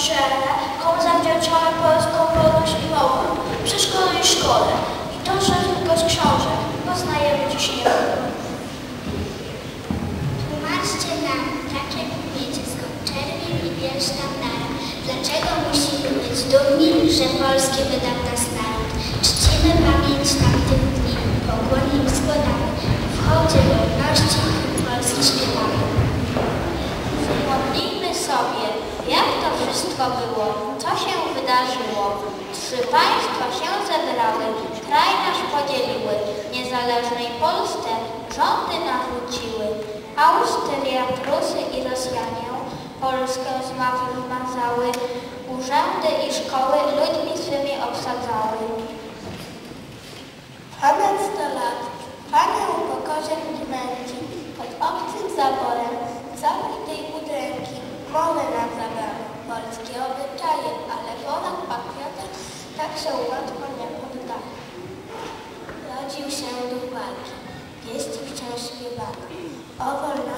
Nauczyciele, komu zawdzięczamy polską wolność i szkole i szkole. I to, że tylko z książek poznajemy dziś niebo. Tłumaczcie nam, tak jak umiecie, skąd czerwień i wiersz tam nara. Dlaczego musimy być dumni, że polski wydał nas naród? Czcimy pamięć tamtych dni, pokłon im składamy. W hołdzie wolności Polski śpiewamy. Przypomnijmy sobie, jak to wszystko było, co się Trzy państwa się zebrały, kraj nasz podzieliły, niezależnej Polsce rządy narzuciły. Austria, Prusy i Rosjanie Polskę z mapy urzędy i szkoły ludźmi swymi obsadzały. Ponad sto lat Pana upokorze i męki pod obcym zaborem całej tej udręki tak się łatwo nie poddaje. Rodził się duch walki, pieści wciąż śpiewano. O wolności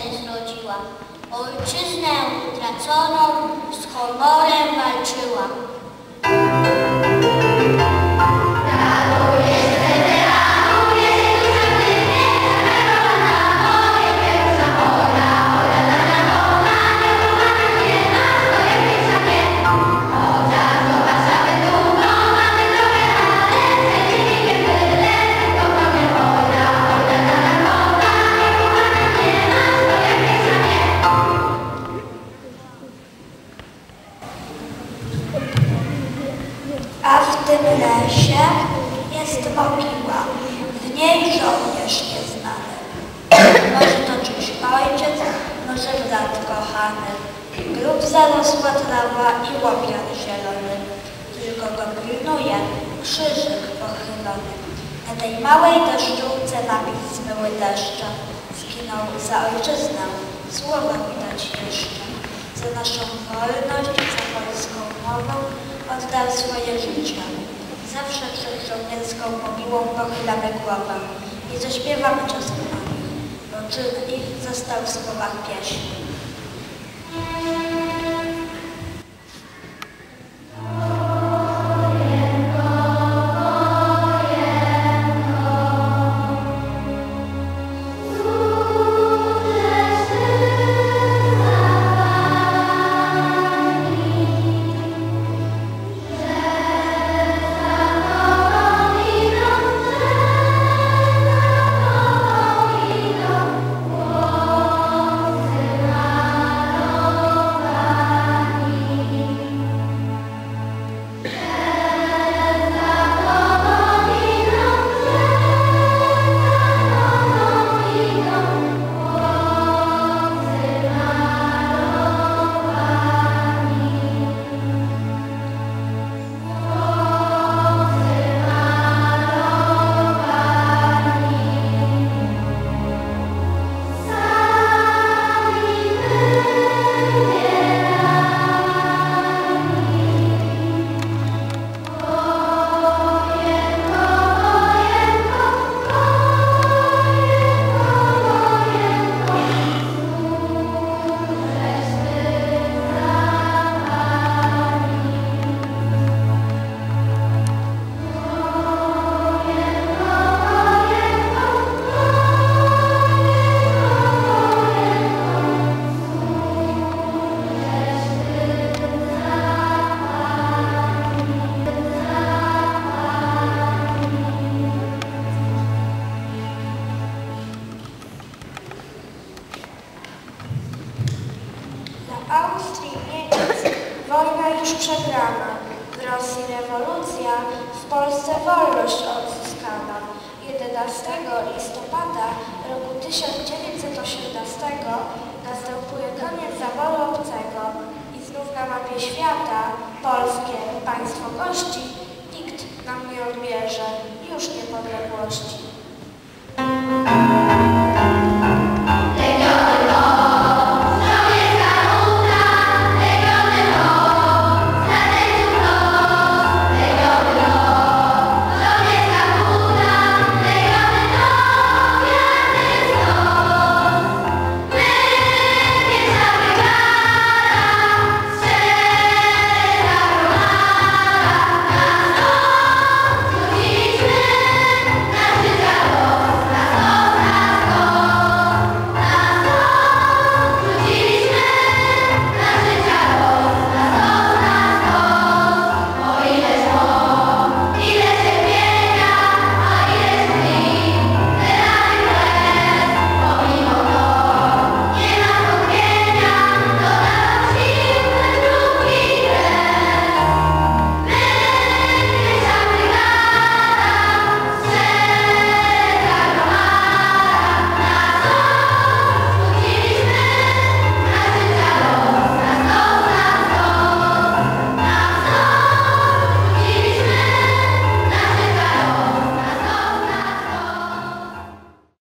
wtedy zrodziła. Ojczyznę utraconą z honorem walczyła. A w tym lesie jest mogiła, w niej żołnierz nieznany. Może to czyś ojciec, może brat kochany. Grób zarosła trawa i łopian zielony. krzyżyk pochylony. Na tej małej deszczułce napis zmyły deszcze. Zginął za ojczyznę, słowa widać jeszcze. Za naszą wolność, za polską mowę oddał swoje życie. Zawsze przed żołnierską mogiłą pochylamy głowę i zaśpiewamy czasem bo czyn ich został w słowach pieśni. Austrii i Niemiec wojna już przegrana. W Rosji rewolucja, w Polsce wolność odzyskana. 11 listopada roku 1918 następuje koniec zaboru obcego i znów na mapie świata polskie państwo gości nikt nam nie odbierze już niepodległości.